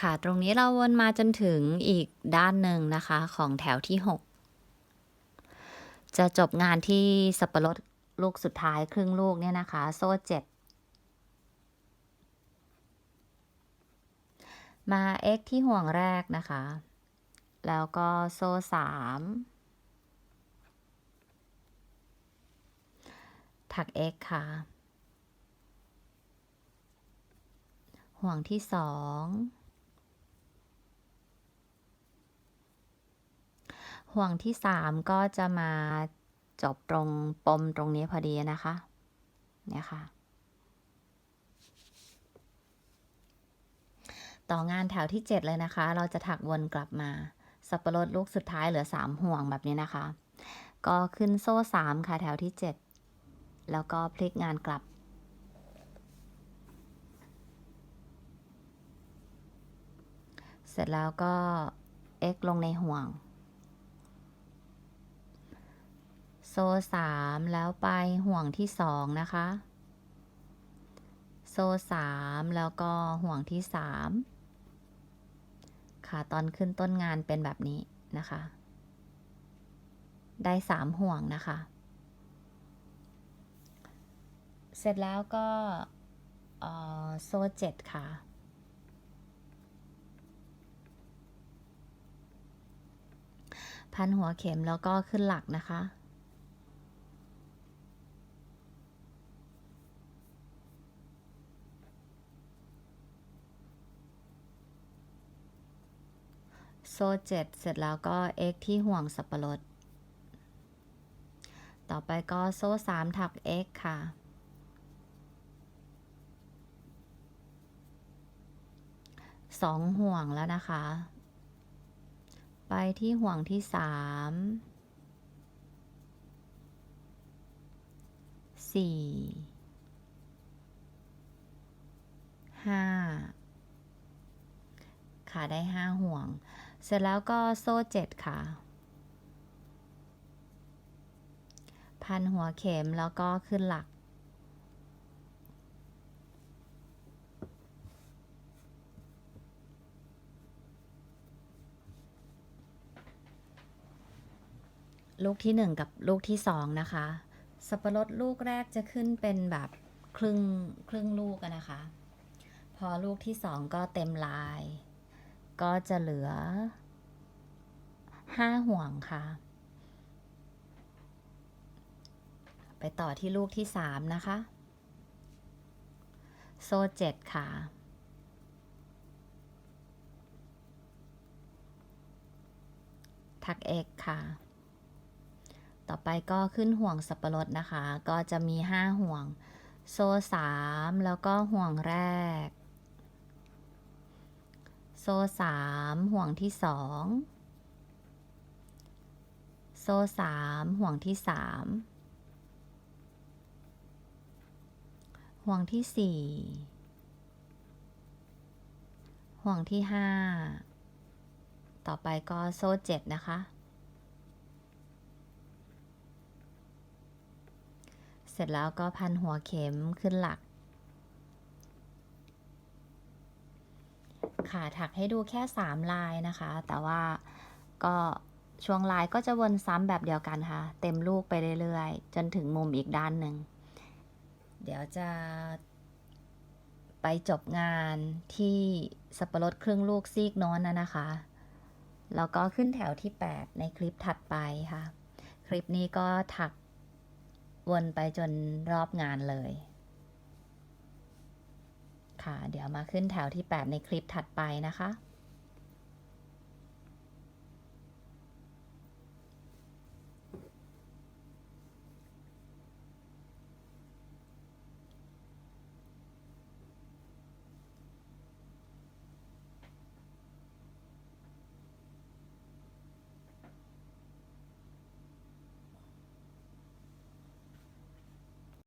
ค่ะ ตรงนี้เราวนมาจนถึงอีกด้านหนึ่งนะคะของแถวที่ 6 จะจบงานที่สับปะรดลูกสุดท้ายครึ่งลูกเนี่ยนะคะ โซ่เจ็ดมา x ที่ห่วงแรกนะคะ แล้วก็โซ่สามถัก x ค่ะ ห่วงที่สอง ห่วงที่สามก็จะมาจบตรงปมตรงนี้พอดีนะคะ เนี่ยค่ะ ต่องานแถวที่ 7 เลยนะคะ เราจะถักวนกลับมา สับปะรดลูกสุดท้ายเหลือ 3 ห่วงแบบนี้นะคะ ก็ขึ้นโซ่ 3 ค่ะแถวที่ 7 แล้วก็พลิกงานกลับเสร็จแล้วก็ x ลงในห่วง โซ่ สามแล้วไปห่วงที่สองนะคะ โซ่สามแล้วก็ห่วงที่สามค่ะตอนขึ้นต้นงานเป็นแบบนี้นะคะ ได้สามห่วงนะคะ เสร็จแล้วก็โซ่เจ็ดค่ะพันหัวเข็มแล้วก็ขึ้นหลักนะคะ โซ่เจ็ดเสร็จแล้วก็ x ที่ห่วงสับปะรด ต่อไปก็โซ่สามถัก x ค่ะ สองห่วงแล้วนะคะ ไปที่ห่วงที่สามสี่ห้าค่ะได้ห้าห่วง เสร็จแล้วก็โซ่เจ็ดค่ะ พันหัวเข็มแล้วก็ขึ้นหลัก ลูกที่หนึ่งกับลูกที่สองนะคะ สับปะรดลูกแรกจะขึ้นเป็นแบบครึ่งครึ่งลูกนะคะ พอลูกที่สองก็เต็มลาย ก็จะเหลือห้าห่วงค่ะ ไปต่อที่ลูกที่สามนะคะ โซ่เจ็ดค่ะถักเอกค่ะ ต่อไปก็ขึ้นห่วงสับปะรดนะคะ ก็จะมีห้าห่วง โซ่สามแล้วก็ห่วงแรก โซ่สามห่วงที่สองโซ่สามห่วงที่สามห่วงที่สี่ห่วงที่ห้าต่อไปก็โซ่เจ็ดนะคะ เสร็จแล้วก็พันหัวเข็มขึ้นหลัก ค่ะ ถักให้ดูแค่ 3 ลายนะคะ แต่ว่าก็ช่วงลายก็จะวนซ้ำแบบเดียวกันค่ะ เต็มลูกไปเรื่อยๆ จนถึงมุมอีกด้านหนึ่ง เดี๋ยวจะไปจบงานที่สับปะรดครึ่งลูกซีกโน้นนะนะคะ แล้วก็ขึ้นแถวที่ 8 ในคลิปถัดไปค่ะ คลิปนี้ก็ถักวนไปจนรอบงานเลย ค่ะ เดี๋ยวมาขึ้นแถวที่ 8 ในคลิปถัดไปนะคะ